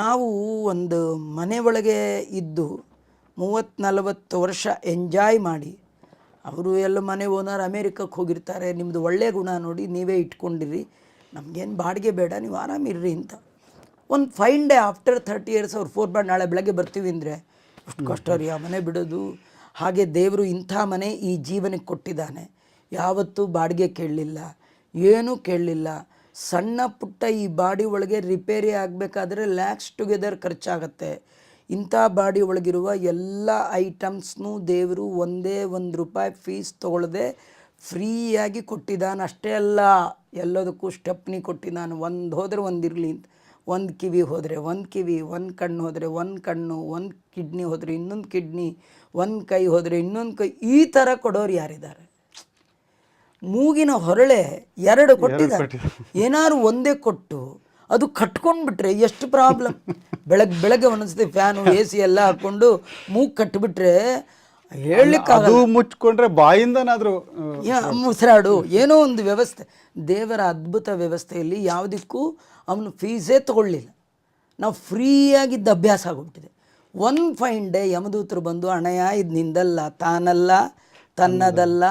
ನಾವು ಒಂದು ಮನೆ ಒಳಗೆ ಇದ್ದು ಮೂವತ್ತು ನಲವತ್ತು ವರ್ಷ ಎಂಜಾಯ್ ಮಾಡಿ, ಅವರು ಎಲ್ಲ ಮನೆ ಓನರ್ ಅಮೇರಿಕಕ್ಕೆ ಹೋಗಿರ್ತಾರೆ ನಿಮ್ಮದು ಒಳ್ಳೆಯ ಗುಣ ನೋಡಿ ನೀವೇ ಇಟ್ಕೊಂಡಿರಿ, ನಮಗೇನು ಬಾಡಿಗೆ ಬೇಡ, ನೀವು ಆರಾಮಿರ್ರಿ ಅಂತ. ಒಂದು fine day after thirty years ಅವ್ರು ಫೋರ್ ಬಾಡ್ ನಾಳೆ ಬೆಳಗ್ಗೆ ಬರ್ತೀವಿ ಅಂದರೆ ಅಷ್ಟು ಕಷ್ಟ ರೀ, ಆ ಮನೆ ಬಿಡೋದು. ಹಾಗೆ ದೇವರು ಇಂಥ ಮನೆ ಈ ಜೀವನಕ್ಕೆ ಕೊಟ್ಟಿದ್ದಾನೆ. ಯಾವತ್ತೂ ಬಾಡಿಗೆ ಕೇಳಲಿಲ್ಲ, ಏನೂ ಕೇಳಲಿಲ್ಲ. ಸಣ್ಣ ಪುಟ್ಟ ಈ ಬಾಡಿ ಒಳಗೆ ರಿಪೇರಿ ಆಗಬೇಕಾದ್ರೆ ಲ್ಯಾಕ್ಸ್ ಟುಗೆದರ್ ಖರ್ಚಾಗತ್ತೆ. ಇಂಥ ಬಾಡಿ ಒಳಗಿರುವ ಎಲ್ಲ ಐಟಮ್ಸ್ನೂ ದೇವರು ಒಂದೇ ಒಂದು ರೂಪಾಯಿ ಫೀಸ್ ತೊಗೊಳ್ಳದೆ ಫ್ರೀಯಾಗಿ ಕೊಟ್ಟಿದ್ದಾನೆ ಅಷ್ಟೇ ಅಲ್ಲ, ಎಲ್ಲದಕ್ಕೂ ಸ್ಟೆಪ್ನಿ ಕೊಟ್ಟಿದ್ದಾನೆ ಒಂದು ಹೋದರೆ ಒಂದಿರಲಿ ಅಂತ ಒಂದು ಕಿವಿ ಹೋದರೆ ಒಂದು ಕಿವಿ, ಒಂದು ಕಣ್ಣು ಹೋದರೆ ಒಂದು ಕಣ್ಣು, ಒಂದು ಕಿಡ್ನಿ ಹೋದರೆ ಇನ್ನೊಂದು ಕಿಡ್ನಿ, ಒಂದು ಕೈ ಹೋದರೆ ಇನ್ನೊಂದು ಕೈ, ಈ ಥರ ಕೊಡೋರು ಯಾರಿದ್ದಾರೆ? ಮೂಗಿನ ಹೊರಳೆ ಎರಡು ಕೊಟ್ಟಿದ್ದಾರೆ ಏನಾದ್ರು ಒಂದೇ ಕೊಟ್ಟು ಅದು ಕಟ್ಕೊಂಡ್ಬಿಟ್ರೆ ಎಷ್ಟು ಪ್ರಾಬ್ಲಮ್. ಬೆಳಗ್ಗೆ ಬೆಳಗ್ಗೆ ಒಂದೊಂದ್ಸತಿ ಫ್ಯಾನು ಎ ಸಿ ಎಲ್ಲ ಹಾಕ್ಕೊಂಡು ಮೂಗು ಕಟ್ಬಿಟ್ರೆ ಅದು ಮುಚ್ಕೊಂಡ್ರೆ ಬಾಯಿಂದನಾದ್ರು ಯಾ- ಮುಸಿರಾಡು ಏನೋ ಒಂದು ವ್ಯವಸ್ಥೆ. ದೇವರ ಅದ್ಭುತ ವ್ಯವಸ್ಥೆಯಲ್ಲಿ ಯಾವುದಕ್ಕೂ ಅವನು ಫೀಸೇ ತಗೊಳ್ಳಿಲ್ಲ. ನಾವು ಫ್ರೀಯಾಗಿದ್ದ ಅಭ್ಯಾಸ ಆಗೋಗ್ಬಿಟ್ಟಿದೆ. ಒನ್ ಫೈನ್ ಡೇ ಯಮದೂತರು ಬಂದು ಅಣಯ ಇದು ನಿಂದಲ್ಲ ತಾನಲ್ಲ ತನ್ನದಲ್ಲ